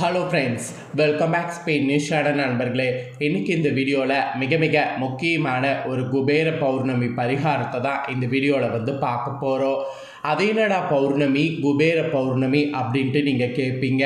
Hello friends welcome back Spain news channel நண்பர்களே. இன்றைக்கி இந்த வீடியோவில் மிக மிக முக்கியமான ஒரு குபேர பௌர்ணமி பரிகாரத்தை தான் இந்த வீடியோவில் வந்து பார்க்க போகிறோம் அதே என்னடா பௌர்ணமி குபேர பௌர்ணமி அப்படின்ட்டு நீங்கள் கேட்பீங்க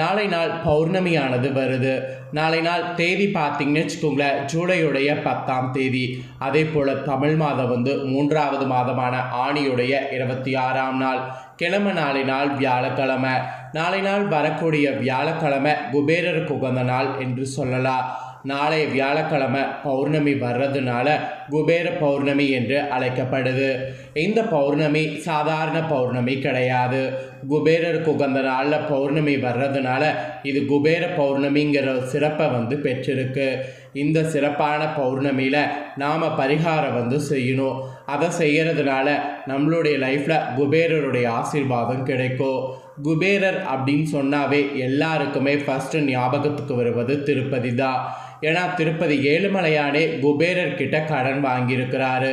நாளை நாள் பௌர்ணமியானது வருது. நாளை நாள் தேதி பார்த்தீங்கன்னு வச்சுக்கோங்களேன் ஜூலையுடைய பத்தாம் தேதி. அதே போல் தமிழ் மாதம் வந்து மூன்றாவது மாதமான ஆணியுடைய இருபத்தி ஆறாம் நாள். கிழமை நாளை நாள் வியாழக்கிழமை. நாளை நாள் வரக்கூடிய வியாழக்கிழமை குபேரருக்கு உகந்த நாள் என்று சொல்லலாம். நாளை வியாழக்கிழமை பௌர்ணமி வர்றதுனால குபேர பௌர்ணமி என்று அழைக்கப்படுது. இந்த பௌர்ணமி சாதாரண பௌர்ணமி கிடையாது. குபேரருக்கு உகந்த நாளில் பௌர்ணமி வர்றதுனால இது குபேர பௌர்ணமிங்கிற சிறப்பை வந்து பெற்றிருக்கு. இந்த சிறப்பான பௌர்ணமியில் நாம் பரிகாரம் வந்து செய்யணும். அதை செய்கிறதுனால நம்மளுடைய லைஃப்பில் குபேரருடைய ஆசீர்வாதம் கிடைக்கும். குபேரர் அப்படின்னு சொன்னாவே எல்லாருக்குமே ஃபஸ்ட்டு ஞாபகத்துக்கு வருவது திருப்பதி தான். ஏன்னா திருப்பதி ஏழுமலையானே குபேரர்கிட்ட கடன் வாங்கியிருக்கிறாரு.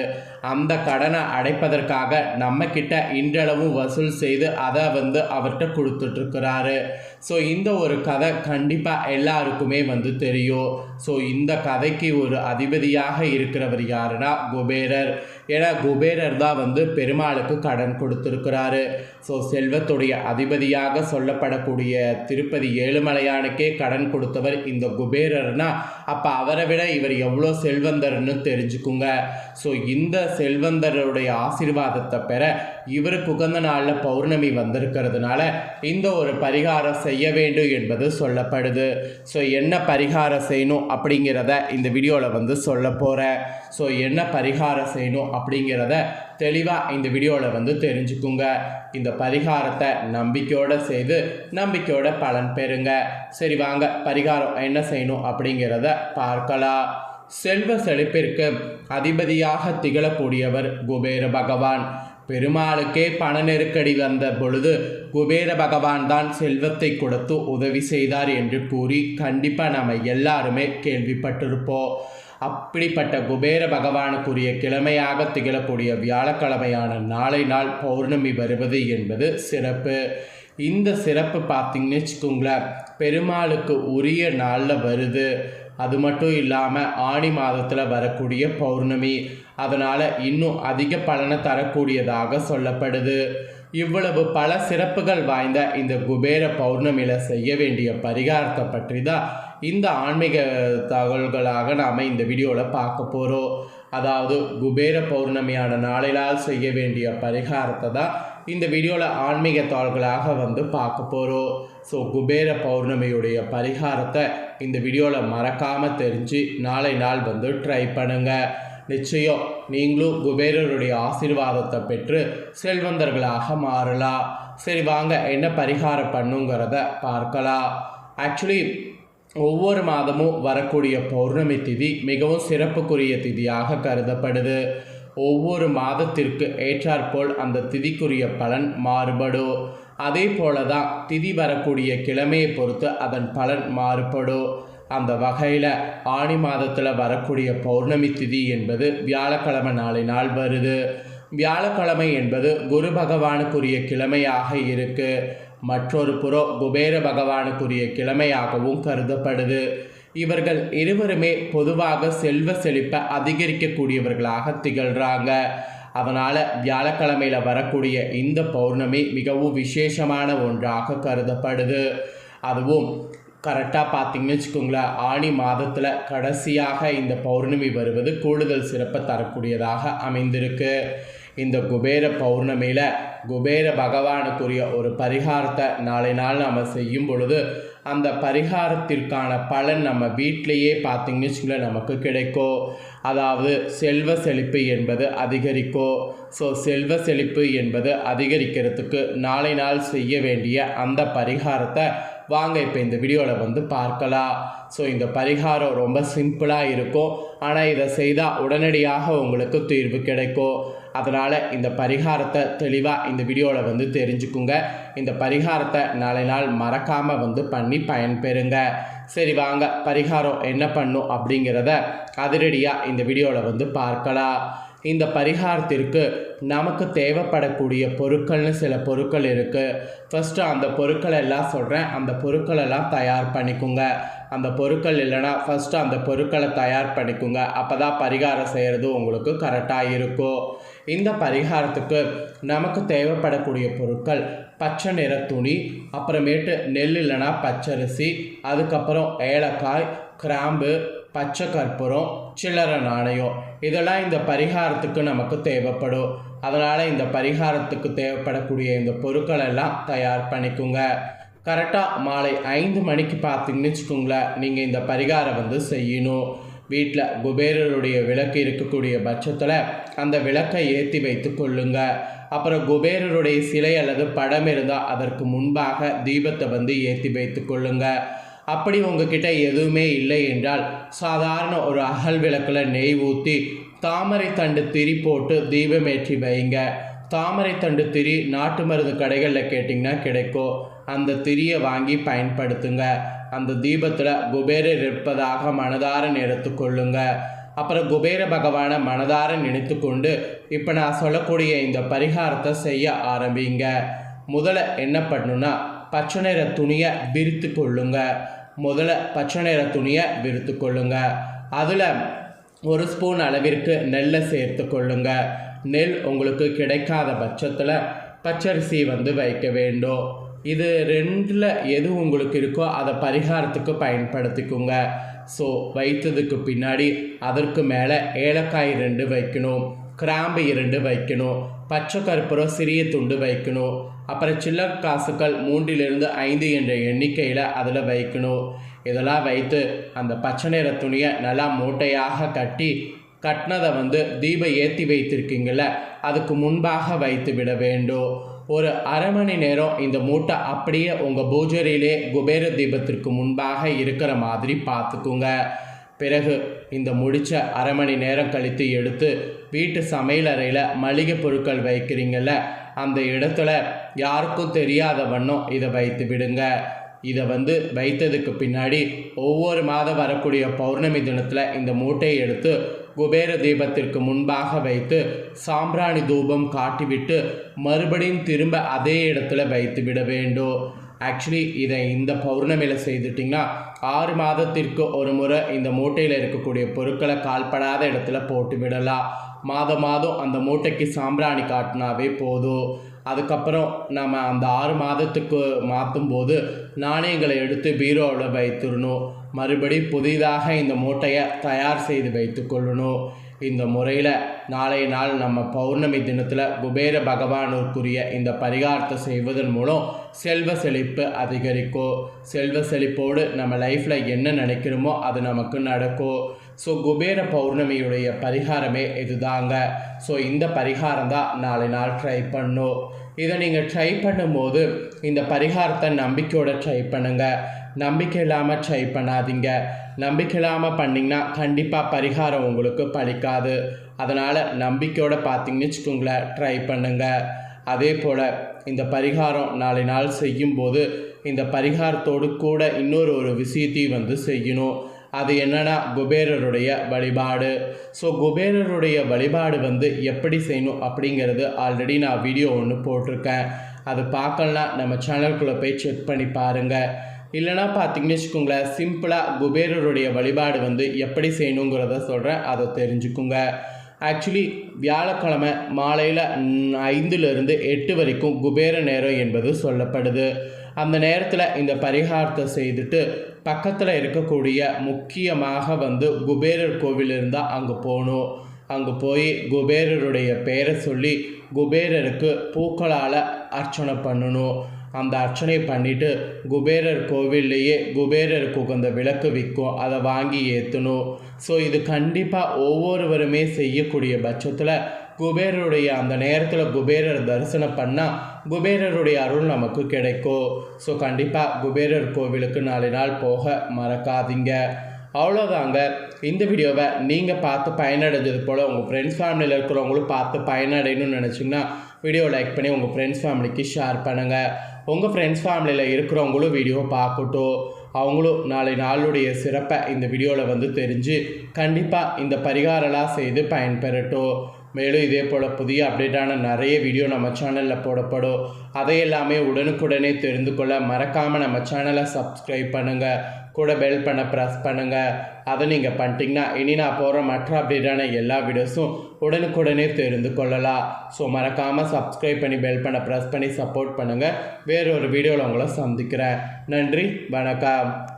அந்த கடனை அடைப்பதற்காக நம்ம கிட்ட இன்றளவும் வசூல் செய்து அதை வந்து அவர்கிட்ட கொடுத்துட்ருக்கிறாரு. ஸோ இந்த ஒரு கதை கண்டிப்பாக எல்லாருக்குமே வந்து தெரியும். ஸோ இந்த கதைக்கு ஒரு அதிபதியாக இருக்கிறவர் யாருன்னா குபேரர். ஏன்னா குபேரர் தான் வந்து பெருமாளுக்கு கடன் கொடுத்துருக்கிறாரு. ஸோ செல்வத்துடைய அதிபதியாக சொல்லப்படக்கூடிய திருப்பதி ஏழுமலையானுக்கே கடன் கொடுத்தவர் இந்த குபேரர்னா அப்போ அவரை விட இவர் எவ்வளோ செல்வந்தர்னு தெரிஞ்சுக்குங்க. ஸோ இந்த செல்வந்தருடைய ஆசீர்வாதத்தை பெற இவருக்கு உகந்த நாளில் பௌர்ணமி வந்திருக்கிறதுனால இந்த ஒரு பரிகாரம் செய்ய வேண்டும் என்பது சொல்லப்படுது. ஸோ என்ன பரிகாரம் செய்யணும் அப்படிங்கிறத இந்த வீடியோவில் வந்து சொல்ல போகிறேன் ஸோ என்ன பரிகாரம் செய்யணும் அப்படிங்கிறத தெளிவாக இந்த வீடியோவில் வந்து தெரிஞ்சுக்குங்க. இந்த பரிகாரத்தை நம்பிக்கையோடு செய்து நம்பிக்கையோட பலன் பெறுங்க. சரி வாங்க பரிகாரம் என்ன செய்யணும் அப்படிங்கிறத பார்க்கலாம். செல்வ செழிப்பிற்கு அதிபதியாக திகழக்கூடியவர் குபேர பகவான். பெருமாளுக்கே பண நெருக்கடி வந்த பொழுது குபேர பகவான் தான் செல்வத்தை கொடுத்து உதவி செய்தார் என்று கூறி கண்டிப்பாக நம்ம எல்லாருமே கேள்விப்பட்டிருப்போம். அப்படிப்பட்ட குபேர பகவானுக்குரிய கிழமையாக திகழக்கூடிய வியாழக்கிழமையான நாளை நாள் பௌர்ணமி வருவது என்பது சிறப்பு. இந்த சிறப்பு பார்த்தீங்கன்னு வச்சுக்கோங்களேன் பெருமாளுக்கு உரிய நாளில் வருது. அது மட்டும் இல்லாமல் ஆணி மாதத்தில் வரக்கூடிய பௌர்ணமி. அதனால் இன்னும் அதிக பலனை தரக்கூடியதாக சொல்லப்படுது. இவ்வளவு பல சிறப்புகள் வாய்ந்த இந்த குபேர பௌர்ணமியில் செய்ய வேண்டிய பரிகாரத்தை பற்றி தான் இந்த ஆன்மீக தகவல்களாக நாம் இந்த வீடியோவில் பார்க்க போகிறோம் அதாவது குபேர பௌர்ணமியான நாளிலால் செய்ய வேண்டிய பரிகாரத்தை தான் இந்த வீடியோவில் ஆன்மீக தாள்களாக வந்து பார்க்க போகிறோம் ஸோ குபேர பௌர்ணமியுடைய பரிகாரத்தை இந்த வீடியோவில் மறக்காமல் தெரிஞ்சு நாளை நாள் வந்து ட்ரை பண்ணுங்கள் நிச்சயம் நீங்களும் குபேரருடைய ஆசீர்வாதத்தை பெற்று செல்வந்தர்களாக மாறலாம். சரி வாங்க என்ன பரிகாரம் பண்ணுங்கிறத பார்க்கலாம். ஆக்சுவலி ஒவ்வொரு மாதமும் வரக்கூடிய பௌர்ணமி திதி மிகவும் சிறப்புக்குரிய திதியாக கருதப்படுது. ஒவ்வொரு மாதத்திற்கு ஏற்றாற்போல் அந்த திதிக்குரிய பலன் மாறுபடும் அதே போல தான் திதி வரக்கூடிய கிழமையை பொறுத்து அதன் பலன் மாறுபடும் அந்த வகையில் ஆணி மாதத்தில் வரக்கூடிய பௌர்ணமி திதி என்பது வியாழக்கிழமை நாளை நாள் வருது. வியாழக்கிழமை என்பது குரு பகவானுக்குரிய கிழமையாக இருக்குது மற்றொரு புறம் குபேர பகவானுக்குரிய கிழமையாகவும் கருதப்படுது. இவர்கள் இருவருமே பொதுவாக செல்வ செழிப்பை அதிகரிக்கக்கூடியவர்களாக திகழ்கிறாங்க அதனால் வியாழக்கிழமையில் வரக்கூடிய இந்த பௌர்ணமி மிகவும் விசேஷமான ஒன்றாக கருதப்படுது. அதுவும் கரெக்டாக பார்த்தீங்கன்னு வச்சுக்கோங்களேன் ஆணி மாதத்தில் கடைசியாக இந்த பௌர்ணமி வருவது கூடுதல் சிறப்பை தரக்கூடியதாக அமைந்திருக்கு. இந்த குபேர பௌர்ணமியில் குபேர பகவானுக்குரிய ஒரு பரிகாரத்தை நாளை நாள் நம்ம செய்யும் பொழுது அந்த பரிகாரத்திற்கான பலன் நம்ம வீட்டிலையே பார்த்திங்கன்னு வச்சுக்கல நமக்கு கிடைக்கும் அதாவது செல்வ செழிப்பு என்பது அதிகரிக்கும் ஸோ செல்வ செழிப்பு என்பது அதிகரிக்கிறதுக்கு நாளை நாள் செய்ய வேண்டிய அந்த பரிகாரத்தை வாங்க இப்போ இந்த வீடியோவில் வந்து பார்க்கலாம். ஸோ இந்த பரிகாரம் ரொம்ப சிம்பிளாக இருக்கும். ஆனால் இதை செய்தால் உடனடியாக உங்களுக்கு தீர்வு கிடைக்கும் அதனால் இந்த பரிகாரத்தை தெளிவாக இந்த வீடியோவில் வந்து தெரிஞ்சுக்குங்க. இந்த பரிகாரத்தை நாளை நாள் மறக்காமல் வந்து பண்ணி பயன்பெறுங்க. சரி வாங்க. பரிகாரம் என்ன பண்ணும் அப்படிங்கிறத அதிரடியாக இந்த வீடியோவில் வந்து பார்க்கலாம். இந்த பரிகாரத்திற்கு நமக்கு தேவைப்படக்கூடிய பொருட்கள்னு சில பொருட்கள் இருக்குது ஃபஸ்ட்டு அந்த பொருட்கள் எல்லாம் சொல்கிறேன் அந்த பொருட்கள் எல்லாம் தயார் பண்ணிக்கோங்க. அந்த பொருட்கள் இல்லைன்னா ஃபஸ்ட்டு அந்த பொருட்களை தயார் பண்ணிக்கோங்க. அப்போ தான் பரிகாரம் செய்கிறது உங்களுக்கு கரெக்டாக இருக்கும். இந்த பரிகாரத்துக்கு நமக்கு தேவைப்படக்கூடிய பொருட்கள் பச்சை நிற துணி அப்புறமேட்டு நெல் இல்லைன்னா பச்சரிசி அதுக்கப்புறம் ஏலக்காய் கிராம்பு பச்சை கற்பூரம் சில்லறை நாணயம். இதெல்லாம் இந்த பரிகாரத்துக்கு நமக்கு தேவைப்படும். அதனால் இந்த பரிகாரத்துக்கு தேவைப்படக்கூடிய இந்த பொருட்கள் எல்லாம் தயார் பண்ணிக்கோங்க. கரெக்டாக மாலை ஐந்து மணிக்கு பார்த்தீங்கன்னு வச்சுக்கோங்களேன் நீங்கள் இந்த பரிகாரம் வந்து செய்யணும். வீட்டில் குபேரருடைய விளக்கு இருக்கக்கூடிய பட்சத்தில் அந்த விளக்கை ஏற்றி வைத்து கொள்ளுங்க. அப்புறம் குபேரருடைய சிலை அல்லது படம் இருந்தால் அதற்கு முன்பாக தீபத்தை வந்து ஏற்றி வைத்து கொள்ளுங்க. அப்படி உங்ககிட்ட எதுவுமே இல்லை என்றால் சாதாரண ஒரு அகல் விளக்கில் நெய் ஊற்றி தாமரை தண்டு திரி போட்டு தீபம் ஏற்றி வைங்க. தாமரை தண்டு திரி நாட்டு மருந்து கடைகளில் கேட்டிங்கன்னா கிடைக்கும். அந்த திரியை வாங்கி பயன்படுத்துங்க. அந்த தீபத்தில் குபேரர் இருப்பதாக மனதார நினைத்து கொள்ளுங்க. அப்புறம் குபேர பகவானை மனதார நினைத்து கொண்டு இப்போ நான் சொல்லக்கூடிய இந்த பரிகாரத்தை செய்ய ஆரம்பிங்க. முதல்ல என்ன பண்ணுன்னா பச்சை நிற துணியை விரித்து கொள்ளுங்க. முதல்ல பச்சை நிற துணியை விரித்து கொள்ளுங்க. அதில் ஒரு ஸ்பூன் அளவிற்கு நெல்லை சேர்த்து கொள்ளுங்க. நெல் உங்களுக்கு கிடைக்காத பட்சத்தில் பச்சரிசி வந்து வைக்க வேண்டும். இது ரெண்டில் எது உங்களுக்கு இருக்கோ அதை பரிகாரத்துக்கு பயன்படுத்திக்கோங்க. ஸோ வைத்ததுக்கு பின்னாடி அதற்கு மேலே ஏலக்காய் ரெண்டு வைக்கணும் கிராம்பு இரண்டு வைக்கணும் பச்சை கற்பூரம் சிறிய துண்டு வைக்கணும் அப்புறம் சில்லற காசுகள் மூன்றிலிருந்து ஐந்து என்ற எண்ணிக்கையில் அதில் வைக்கணும். இதெல்லாம் வைத்து அந்த பச்சை நிற துணியை நல்லா மூட்டையாக கட்டி கட்டினதை வந்து தீபம் ஏற்றி வைத்திருக்கீங்கள அதுக்கு முன்பாக வைத்து விட வேண்டும். ஒரு அரை மணி நேரம் இந்த மூட்டை அப்படியே உங்கள் பூஜரியிலே குபேர தீபத்திற்கு முன்பாக இருக்கிற மாதிரி பார்த்துக்குங்க. பிறகு இந்த முடிச்ச அரை மணி நேரம் கழித்து எடுத்து வீட்டு சமையல் அறையில் மளிகை பொருட்கள் வைக்கிறீங்கள அந்த இடத்துல யாருக்கும் தெரியாத வண்ணம் இதை வைத்து விடுங்க. இதை வந்து வைத்ததுக்கு பின்னாடி ஒவ்வொரு மாதம் வரக்கூடிய பௌர்ணமி தினத்தில் இந்த மூட்டையை எடுத்து குபேர தீபத்திற்கு முன்பாக வைத்து சாம்பிராணி தூபம் காட்டிவிட்டு மறுபடியும் திரும்ப அதே இடத்துல வைத்து விட வேண்டும். ஆக்சுவலி இதை இந்த பௌர்ணமியில் செய்துட்டிங்கன்னா ஆறு மாதத்திற்கு ஒரு முறை இந்த மூட்டையில் இருக்கக்கூடிய பொருட்களை கால்படாத இடத்துல போட்டு விடலாம். மாதம் மாதம் அந்த மூட்டைக்கு சாம்பிராணி காட்டினாவே போதும். அதுக்கப்புறம் நம்ம அந்த ஆறு மாதத்துக்கு மாற்றும் போது நாணயங்களை எடுத்து பீரோவில் வைத்துடணும். மறுபடி புதிதாக இந்த மூட்டையை தயார் செய்து வைத்து கொள்ளணும். இந்த முறையில் நாளைய நாள் நம்ம பௌர்ணமி தினத்தில் குபேர பகவானுக்குரிய இந்த பரிகாரத்தை செய்வதன் மூலம் செல்வ செழிப்பு அதிகரிக்கும். செல்வ செழிப்போடு நம்ம லைஃப்பில் என்ன நினைக்கிறோமோ அது நமக்கு நடக்கும். ஸோ குபேர பௌர்ணமியுடைய பரிகாரமே இதுதாங்க. ஸோ இந்த பரிகாரம் தான் நாளை நாள் ட்ரை பண்ணும். இதை நீங்கள் ட்ரை பண்ணும்போது இந்த பரிகாரத்தை நம்பிக்கையோடு ட்ரை பண்ணுங்கள் நம்பிக்கை இல்லாமல் ட்ரை பண்ணாதீங்க. நம்பிக்கை இல்லாமல் பண்ணிங்கன்னா கண்டிப்பாக பரிகாரம் உங்களுக்கு பழிக்காது. அதனால் நம்பிக்கையோடு பார்த்தீங்கன்னு வச்சுக்கோங்களேன் ட்ரை பண்ணுங்கள் அதே போல் இந்த பரிகாரம் நாளை நாள் செய்யும்போது இந்த பரிகாரத்தோடு கூட இன்னொரு ஒரு விஷயத்தையும் வந்து செய்யணும். அது என்னன்னா குபேரருடைய வழிபாடு. ஸோ குபேரருடைய வழிபாடு வந்து எப்படி செய்யணும் அப்படிங்கிறது ஆல்ரெடி நான் வீடியோ ஒன்று போட்டிருக்கேன். அது பார்க்கலாம் நம்ம சேனல்குள்ளே போய் செக் பண்ணி பாருங்கள் இல்லைனா பார்த்தீங்கன்னு வச்சுக்கோங்களேன் சிம்பிளாக குபேரருடைய வழிபாடு வந்து எப்படி செய்யணுங்கிறத சொல்கிறேன் அதை தெரிஞ்சுக்குங்க. ஆக்சுவலி வியாழக்கிழமை மாலையில் ஐந்துலேருந்து எட்டு வரைக்கும் குபேர நேரம் என்பது சொல்லப்படுது. அந்த நேரத்தில் இந்த பரிகாரத்தை செய்துட்டு பக்கத்தில் இருக்கக்கூடிய முக்கியமாக வந்து குபேரர் கோவில் இருந்தால் அங்கே போகணும். அங்கே போய் குபேரருடைய பெயரை சொல்லி குபேரருக்கு பூக்களால் அர்ச்சனை பண்ணணும். அந்த அர்ச்சனை பண்ணிவிட்டு குபேரர் கோவில்லையே குபேரருக்கு உகந்த விளக்கு விற்கும் அதை வாங்கி ஏற்றணும் ஸோ இது கண்டிப்பாக ஒவ்வொருவருமே செய்யக்கூடிய பட்சத்தில் குபேரருடைய அந்த நேரத்தில் குபேரர் தரிசனம் பண்ணால் குபேரருடைய அருள் நமக்கு கிடைக்கும். ஸோ கண்டிப்பாக குபேரர் கோவிலுக்கு நாலு நாள் போக மறக்காதீங்க. அவ்வளோதாங்க இந்த வீடியோவை நீங்கள் பார்த்து பயனடைஞ்சது போல் உங்கள் ஃப்ரெண்ட்ஸ் ஃபேமிலியில் இருக்கிறவங்களும் பார்த்து பயனடையணும்னு நினச்சிங்கன்னா வீடியோ லைக் பண்ணி உங்கள் ஃப்ரெண்ட்ஸ் ஃபேமிலிக்கு ஷேர் பண்ணுங்கள் உங்கள் ஃப்ரெண்ட்ஸ் ஃபேமிலியில் இருக்கிறவங்களும் வீடியோ பார்க்கட்டும். அவங்களும் நாளை நாளுடைய சிறப்பை இந்த வீடியோவில் வந்து தெரிஞ்சு கண்டிப்பாக இந்த பரிகாரம்லாம் செய்து பயன்பெறட்டும். மேலும் இதே போல் புதிய அப்டேட்டான நிறைய வீடியோ நம்ம சேனலில் போடப்படும். அதை எல்லாமே உடனுக்குடனே தெரிந்து கொள்ள மறக்காமல் நம்ம சேனலை சப்ஸ்கிரைப் பண்ணுங்கள் கூட பெல் பண்ண ப்ரெஸ் பண்ணுங்கள் அதை நீங்கள் பண்ணிட்டீங்கன்னா இனி நான் போகிற மற்ற அப்டேட்டான எல்லா வீடியோஸும் உடனுக்குடனே தெரிந்து கொள்ளலாம். ஸோ மறக்காமல் சப்ஸ்கிரைப் பண்ணி பெல் பண்ண ப்ரெஸ் பண்ணி சப்போர்ட் பண்ணுங்கள் வேறொரு வீடியோவில் உங்களை சந்திக்கிறேன். நன்றி வணக்கம்.